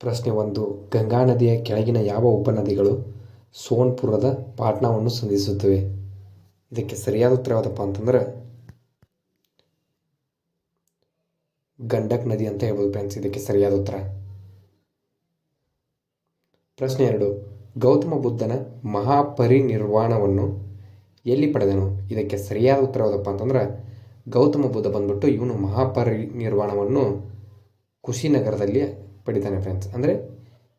ಪ್ರಶ್ನೆ ಒಂದು, ಗಂಗಾ ನದಿಯ ಕೆಳಗಿನ ಯಾವ ಉಪನದಿಗಳು ಸೋನ್ಪುರದ ಪಾಟ್ನಾವನ್ನು ಸಂಧಿಸುತ್ತವೆ? ಇದಕ್ಕೆ ಸರಿಯಾದ ಉತ್ತರ ಯಾವುದಪ್ಪ ಅಂತಂದ್ರೆ, ಗಂಡಕ್ ನದಿ ಅಂತ ಹೇಳ್ಬೋದು ಫ್ರೆಂಡ್ಸ್ ಇದಕ್ಕೆ ಸರಿಯಾದ ಉತ್ತರ. ಪ್ರಶ್ನೆ ಎರಡು, ಗೌತಮ ಬುದ್ಧನ ಮಹಾಪರಿನಿರ್ವಾಣವನ್ನು ಎಲ್ಲಿ ಪಡೆದನು? ಇದಕ್ಕೆ ಸರಿಯಾದ ಉತ್ತರ ಯಾವುದಪ್ಪ ಅಂತಂದ್ರೆ, ಗೌತಮ ಬುದ್ಧ ಬಂದ್ಬಿಟ್ಟು ಇವನು ಮಹಾಪರಿನಿರ್ವಾಣವನ್ನು ಕುಶಿನಗರದಲ್ಲಿ ಪಡಿತಾನೆ ಫ್ರೆಂಡ್ಸ್ ಅಂದರೆ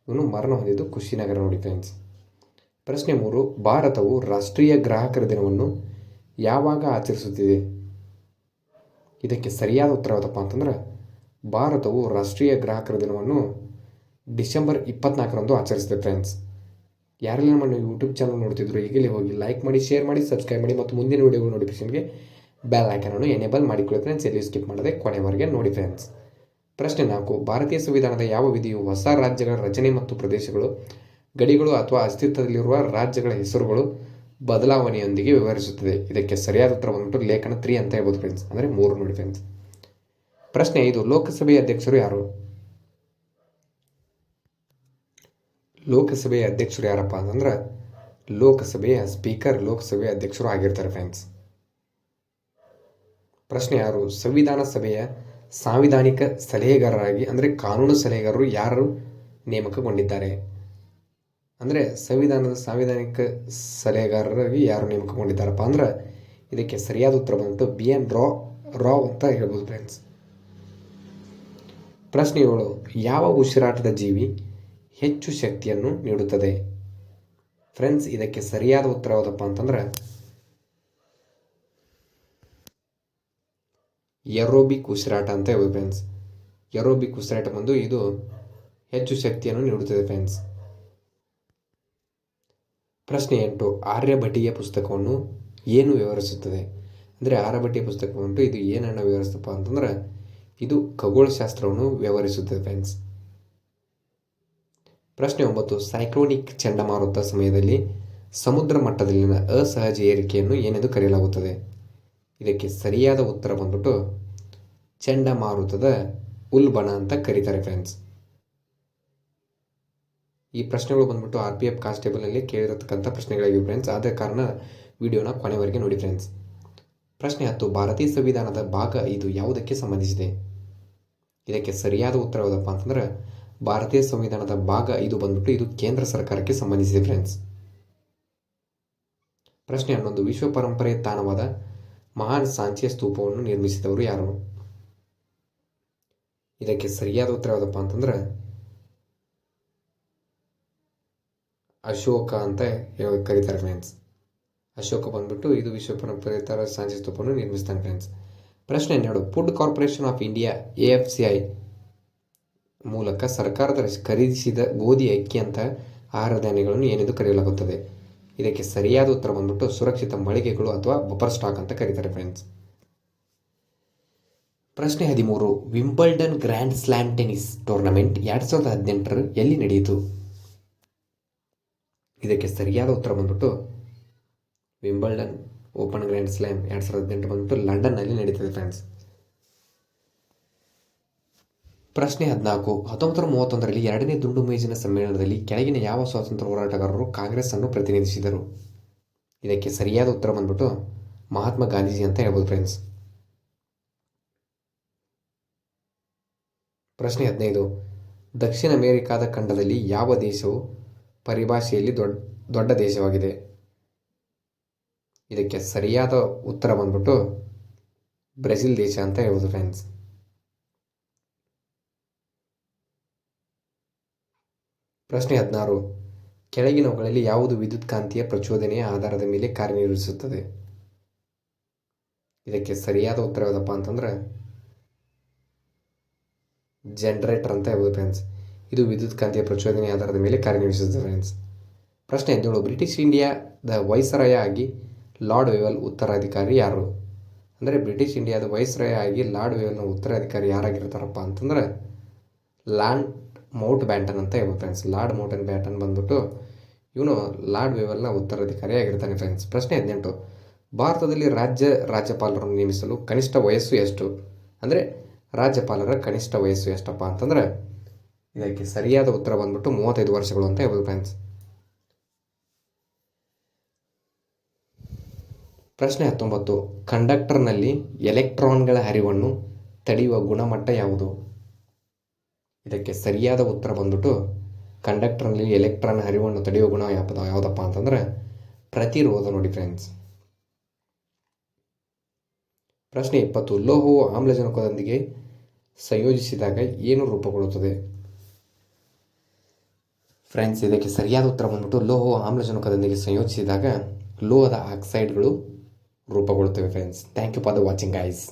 ಇವನು ಮರಣ ಹೊಂದಿದ್ದು ಖುಷಿನಗರ ನೋಡಿ ಫ್ರೆಂಡ್ಸ್ ಪ್ರಶ್ನೆ ಮೂರು, ಭಾರತವು ರಾಷ್ಟ್ರೀಯ ಗ್ರಾಹಕರ ದಿನವನ್ನು ಯಾವಾಗ ಆಚರಿಸುತ್ತಿದೆ? ಇದಕ್ಕೆ ಸರಿಯಾದ ಉತ್ತರ ಯಾವುದಪ್ಪ ಅಂತಂದ್ರೆ, ಭಾರತವು ರಾಷ್ಟ್ರೀಯ ಗ್ರಾಹಕರ ದಿನವನ್ನು ಡಿಸೆಂಬರ್ ಇಪ್ಪತ್ನಾಲ್ಕರಂದು ಆಚರಿಸಿದೆ ಫ್ರೆಂಡ್ಸ್ ಯಾರೆಲ್ಲ ನಮ್ಮ ಯೂಟ್ಯೂಬ್ ಚಾನಲ್ ನೋಡ್ತಿದ್ರು, ಈಗಲೇ ಹೋಗಿ ಲೈಕ್ ಮಾಡಿ ಶೇರ್ ಮಾಡಿ ಸಬ್ಸ್ಕ್ರೈಬ್ ಮಾಡಿ ಮತ್ತು ಮುಂದಿನ ವಿಡಿಯೋಗಳ ನೋಟಿಫಿಕೇಷನ್ಗೆ ಬೆಲ್ ಐಕನನ್ನು ಎನೇಬಲ್ ಮಾಡಿಕೊಳ್ಳಿ ಫ್ರೆಂಡ್ಸ್ ಎಲ್ಲಿ ಸ್ಕಿಪ್ ಮಾಡದೆ ಕೊನೆವರೆಗೆ ನೋಡಿ ಫ್ರೆಂಡ್ಸ್ ಪ್ರಶ್ನೆ ನಾಲ್ಕು, ಭಾರತೀಯ ಸಂವಿಧಾನದ ಯಾವ ವಿಧಿಯು ಹೊಸ ರಾಜ್ಯಗಳ ರಚನೆ ಮತ್ತು ಪ್ರದೇಶಗಳು, ಗಡಿಗಳು ಅಥವಾ ಅಸ್ತಿತ್ವದಲ್ಲಿರುವ ರಾಜ್ಯಗಳ ಹೆಸರುಗಳು ಬದಲಾವಣೆಯೊಂದಿಗೆ ವಿವರಿಸುತ್ತದೆ? ಇದಕ್ಕೆ ಸರಿಯಾದ ಉತ್ತರ ಬಂದ್ಬಿಟ್ಟು ಲೇಖನ ತ್ರೀ ಅಂತ ಹೇಳ್ಬೋದು ಫ್ರೆಂಡ್ಸ್ ಅಂದರೆ ಮೂರು ನೋಡಿ ಫ್ರೆಂಡ್ಸ್ ಪ್ರಶ್ನೆ ಐದು, ಲೋಕಸಭೆಯ ಅಧ್ಯಕ್ಷರು ಯಾರು? ಲೋಕಸಭೆಯ ಅಧ್ಯಕ್ಷರು ಯಾರಪ್ಪ ಅಂತಂದ್ರೆ ಲೋಕಸಭೆಯ ಸ್ಪೀಕರ್ ಲೋಕಸಭೆಯ ಅಧ್ಯಕ್ಷರು ಆಗಿರ್ತಾರೆ ಫ್ರೆಂಡ್ಸ್ ಪ್ರಶ್ನೆ ಯಾರು ಸಂವಿಧಾನ ಸಭೆಯ ಸಾಂವಿಧಾನಿಕ ಸಲಹೆಗಾರರಾಗಿ, ಅಂದರೆ ಕಾನೂನು ಸಲಹೆಗಾರರು ಯಾರು ನೇಮಕಗೊಂಡಿದ್ದಾರೆ? ಅಂದರೆ ಸಂವಿಧಾನದ ಸಾಂವಿಧಾನಿಕ ಸಲಹೆಗಾರರಾಗಿ ಯಾರು ನೇಮಕಗೊಂಡಿದ್ದಾರಪ್ಪ ಅಂದ್ರೆ ಇದಕ್ಕೆ ಸರಿಯಾದ ಉತ್ತರ ಬಂತು ಬಿ ಎನ್ ರಾ, ರಾವ್ ಅಂತ ಹೇಳ್ಬೋದು ಫ್ರೆಂಡ್ಸ್ ಪ್ರಶ್ನೆ ಏಳು, ಯಾವ ಉಸಿರಾಟದ ಜೀವಿ ಹೆಚ್ಚು ಶಕ್ತಿಯನ್ನು ನೀಡುತ್ತದೆ? ಫ್ರೆಂಡ್ಸ್ ಇದಕ್ಕೆ ಸರಿಯಾದ ಉತ್ತರ ಯಾವುದಪ್ಪ ಅಂತಂದ್ರೆ ಎರೋಬಿಕ್ ಉಸಿರಾಟ ಅಂತ ಹೇಳ್ಬೋದು ಫ್ರೆಂಡ್ಸ್ ಎರೋಬಿಕ್ ಉಸಿರಾಟ ಬಂದು ಇದು ಹೆಚ್ಚು ಶಕ್ತಿಯನ್ನು ನೀಡುತ್ತದೆ ಫ್ರೆಂಡ್ಸ್ ಪ್ರಶ್ನೆ ಎಂಟು, ಆರ್ಯಭಟಿಯ ಪುಸ್ತಕವನ್ನು ಏನು ವಿವರಿಸುತ್ತದೆ? ಅಂದರೆ ಆರ್ಯಭಟಿಯ ಪುಸ್ತಕ ಉಂಟು ಇದು ಏನನ್ನು ವಿವರಿಸ್ತಪ್ಪ ಅಂತಂದ್ರೆ ಇದು ಖಗೋಳಶಾಸ್ತ್ರವನ್ನು ವ್ಯವಹರಿಸುತ್ತದೆ ಫ್ರೆಂಡ್ಸ್ ಪ್ರಶ್ನೆ ಒಂಬತ್ತು ಸೈಕ್ಲೋನಿಕ್ ಚಂಡಮಾರುತ ಸಮಯದಲ್ಲಿ ಸಮುದ್ರ ಮಟ್ಟದಲ್ಲಿನ ಅಸಹಜ ಏರಿಕೆಯನ್ನು ಏನೆಂದು ಕರೆಯಲಾಗುತ್ತದೆ? ಇದಕ್ಕೆ ಸರಿಯಾದ ಉತ್ತರ ಬಂದ್ಬಿಟ್ಟು ಚಂಡಮಾರುತದ ಉಲ್ಬಣ ಅಂತ ಕರೀತಾರೆ ಫ್ರೆಂಡ್ಸ್ ಈ ಪ್ರಶ್ನೆಗಳು ಬಂದ್ಬಿಟ್ಟು ಆರ್ ಪಿ ಎಫ್ ಕಾನ್ಸ್ಟೇಬಲಲ್ಲಿ ಕೇಳಿರತಕ್ಕಂಥ ಪ್ರಶ್ನೆಗಳಾಗಿವೆ ಫ್ರೆಂಡ್ಸ್ ಆದ ಕಾರಣ ವಿಡಿಯೋನ ಕೊನೆವರೆಗೆ ನೋಡಿ ಫ್ರೆಂಡ್ಸ್ ಪ್ರಶ್ನೆ ಹತ್ತು, ಭಾರತೀಯ ಸಂವಿಧಾನದ ಭಾಗ ಇದು ಯಾವುದಕ್ಕೆ ಸಂಬಂಧಿಸಿದೆ? ಇದಕ್ಕೆ ಸರಿಯಾದ ಉತ್ತರ ಯಾವುದಪ್ಪ ಅಂತಂದ್ರೆ ಭಾರತೀಯ ಸಂವಿಧಾನದ ಭಾಗ ಇದು ಬಂದ್ಬಿಟ್ಟು ಇದು ಕೇಂದ್ರ ಸರ್ಕಾರಕ್ಕೆ ಸಂಬಂಧಿಸಿದೆ ಫ್ರೆಂಡ್ಸ್ ಪ್ರಶ್ನೆ ಹನ್ನೊಂದು, ವಿಶ್ವ ಪರಂಪರೆಯ ತಾಣವಾದ ಮಹಾನ್ ಸಾಂಚಿಯ ಸ್ತೂಪವನ್ನು ನಿರ್ಮಿಸಿದವರು ಯಾರು? ಇದಕ್ಕೆ ಸರಿಯಾದ ಉತ್ತರ ಯಾವುದಪ್ಪ ಅಂತಂದ್ರೆ, ಅಶೋಕ ಅಂತ ಹೇಳಿ ಕರೀತಾರೆ ಫ್ರೆಂಡ್ಸ್. ಅಶೋಕ ಬಂದ್ಬಿಟ್ಟು ಇದು ವಿಶ್ವ ಪರಂಪರೆ ಸಾಂಚಿ ಸ್ತೂಪವನ್ನು ನಿರ್ಮಿಸ್ತಾನೆ ಫ್ರೆಂಡ್ಸ್. ಪ್ರಶ್ನೆ ಹನ್ನೆರಡು Food Corporation of India, A F C I ಮೂಲಕ ಸರ್ಕಾರದ ಖರೀದಿಸಿದ ಗೋಧಿ ಅಕ್ಕಿ ಅಂತ ಆಹಾರ ಧಾನ್ಯಗಳನ್ನು ಏನೆಂದು ಕರೆಯಲಾಗುತ್ತದೆ? ಇದಕ್ಕೆ ಸರಿಯಾದ ಉತ್ತರ ಬಂದ್ಬಿಟ್ಟು ಸುರಕ್ಷಿತ ಮಳಿಗೆಗಳು ಅಥವಾ ಬಫರ್ ಸ್ಟಾಕ್ ಅಂತ ಕರೀತಾರೆ ಫ್ರೆಂಡ್ಸ್ ಪ್ರಶ್ನೆ ಹದಿಮೂರು Wimbledon grand slam tennis tournament ಎರಡು ಸಾವಿರದ ಹದಿನೆಂಟರ ಎಲ್ಲಿ ನಡೆಯಿತು? ಇದಕ್ಕೆ ಸರಿಯಾದ ಉತ್ತರ ಬಂದ್ಬಿಟ್ಟು ವಿಂಬಲ್ಡನ್ ಓಪನ್ ಗ್ರ್ಯಾಂಡ್ ಸ್ಲ್ಯಾಮ್ ಎರಡು ಸಾವಿರದ ಹದಿನೆಂಟು ಬಂದ್ಬಿಟ್ಟು ಲಂಡನ್ನಲ್ಲಿ ನಡೀತದೆ ಫ್ರೆಂಡ್ಸ್ ಪ್ರಶ್ನೆ ಹದಿನಾಲ್ಕು. ಹತ್ತೊಂಬತ್ತು ನೂರ ಮೂವತ್ತೊಂದರಲ್ಲಿ ಎರಡನೇ ದುಂಡು ಮೇಜಿನ ಸಮ್ಮೇಳನದಲ್ಲಿ ಕೆಳಗಿನ ಯಾವ ಸ್ವಾತಂತ್ರ್ಯ ಹೋರಾಟಗಾರರು ಕಾಂಗ್ರೆಸ್ ಅನ್ನು ಪ್ರತಿನಿಧಿಸಿದರು? ಇದಕ್ಕೆ ಸರಿಯಾದ ಉತ್ತರ ಬಂದ್ಬಿಟ್ಟು ಮಹಾತ್ಮ ಗಾಂಧೀಜಿ ಅಂತ ಹೇಳ್ಬೋದು ಫ್ರೆಂಡ್ಸ್ ಪ್ರಶ್ನೆ ಹದಿನೈದು. ದಕ್ಷಿಣ ಅಮೆರಿಕಾದ ಖಂಡದಲ್ಲಿ ಯಾವ ದೇಶವು ಪರಿಭಾಷೆಯಲ್ಲಿ ದೊಡ್ಡ ದೊಡ್ಡ ದೇಶವಾಗಿದೆ? ಇದಕ್ಕೆ ಸರಿಯಾದ ಉತ್ತರ ಬಂದ್ಬಿಟ್ಟು ಬ್ರೆಜಿಲ್ ದೇಶ ಅಂತ ಹೇಳ್ಬೋದು ಫ್ರೆಂಡ್ಸ್ ಪ್ರಶ್ನೆ ಹದಿನಾರು. ಕೆಳಗಿನವುಗಳಲ್ಲಿ ಯಾವುದು ವಿದ್ಯುತ್ ಕಾಂತೀಯ ಪ್ರಚೋದನೆಯ ಆಧಾರದ ಮೇಲೆ ಕಾರ್ಯನಿರ್ವಹಿಸುತ್ತದೆ? ಇದಕ್ಕೆ ಸರಿಯಾದ ಉತ್ತರ ಯಾವುದಪ್ಪ ಅಂತಂದ್ರೆ ಜನರೇಟರ್ ಅಂತ ಹೇಳ್ಬೋದು ಫ್ರೆಂಡ್ಸ್ ಇದು ವಿದ್ಯುತ್ ಕಾಂತೀಯ ಪ್ರಚೋದನೆಯ ಆಧಾರದ ಮೇಲೆ ಕಾರ್ಯನಿರ್ವಹಿಸುತ್ತದೆ ಫ್ರೆಂಡ್ಸ್ ಪ್ರಶ್ನೆ ಹದಿನೇಳು. ಬ್ರಿಟಿಷ್ ಇಂಡಿಯಾದ ವೈಸರಾಯ ಆಗಿ ಲಾರ್ಡ್ ವೇವಲ್ ಉತ್ತರಾಧಿಕಾರಿ ಯಾರು? ಅಂದರೆ ಬ್ರಿಟಿಷ್ ಇಂಡಿಯಾದ ವೈಸ್ರಾಯ ಆಗಿ ಲಾರ್ಡ್ ವೇವಲ್ನ ಉತ್ತರಾಧಿಕಾರಿ ಯಾರಾಗಿರ್ತಾರಪ್ಪ ಅಂತಂದ್ರೆ ಲ್ಯಾಂಡ್ ಮೌಂಟ್ ಬ್ಯಾಂಟನ್ ಅಂತ ಹೇಳ್ಬೋದು ಫ್ರೆಂಡ್ಸ್. ಲಾರ್ಡ್ ಮೌಂಟನ್ ಬ್ಯಾಟನ್ ಬಂದ್ಬಿಟ್ಟು, ಇವನು ಲಾರ್ಡ್ ವೇವಲ್ನ ಉತ್ತರಾಧಿಕಾರಿಯಾಗಿರ್ತಾನೆ ಫ್ರೆಂಡ್ಸ್. ಪ್ರಶ್ನೆ ಹದಿನೆಂಟು. ಭಾರತದಲ್ಲಿ ರಾಜ್ಯ ರಾಜ್ಯಪಾಲರನ್ನು ನೇಮಿಸಲು ಕನಿಷ್ಠ ವಯಸ್ಸು ಎಷ್ಟು? ಅಂದರೆ, ರಾಜ್ಯಪಾಲರ ಕನಿಷ್ಠ ವಯಸ್ಸು ಎಷ್ಟಪ್ಪ ಅಂತಂದರೆ, ಇದಕ್ಕೆ ಸರಿಯಾದ ಉತ್ತರ ಬಂದ್ಬಿಟ್ಟು ಮೂವತ್ತೈದು ವರ್ಷಗಳು ಅಂತ ಹೇಳ್ಬೋದು ಫ್ರೆಂಡ್ಸ್. ಪ್ರಶ್ನೆ ಹತ್ತೊಂಬತ್ತು. ಕಂಡಕ್ಟರ್ನಲ್ಲಿ ಎಲೆಕ್ಟ್ರಾನ್ಗಳ ಹರಿವನ್ನು ತಡೆಯುವ ಗುಣಮಟ್ಟ ಯಾವುದು? ಇದಕ್ಕೆ ಸರಿಯಾದ ಉತ್ತರ ಬಂದ್ಬಿಟ್ಟು ಕಂಡಕ್ಟರ್ನಲ್ಲಿ ಎಲೆಕ್ಟ್ರಾನ್ ಹರಿವನ್ನು ತಡೆಯುವ ಗುಣ ಯಾವ ಯಾವುದಪ್ಪ ಅಂತಂದರೆ ಪ್ರತಿರೋಧ ನೋಡಿ ಫ್ರೆಂಡ್ಸ್ ಪ್ರಶ್ನೆ ಇಪ್ಪತ್ತು, ಲೋಹವು ಆಮ್ಲಜನಕದೊಂದಿಗೆ ಸಂಯೋಜಿಸಿದಾಗ ಏನು ರೂಪುಗೊಳ್ಳುತ್ತದೆ? ಫ್ರೆಂಡ್ಸ್ ಇದಕ್ಕೆ ಸರಿಯಾದ ಉತ್ತರ ಬಂದ್ಬಿಟ್ಟು ಲೋಹವು ಆಮ್ಲಜನಕದೊಂದಿಗೆ ಸಂಯೋಜಿಸಿದಾಗ ಲೋಹದ ಆಕ್ಸೈಡ್ಗಳು ರೂಪುಗೊಳ್ಳುತ್ತವೆ friends thank you for the watching guys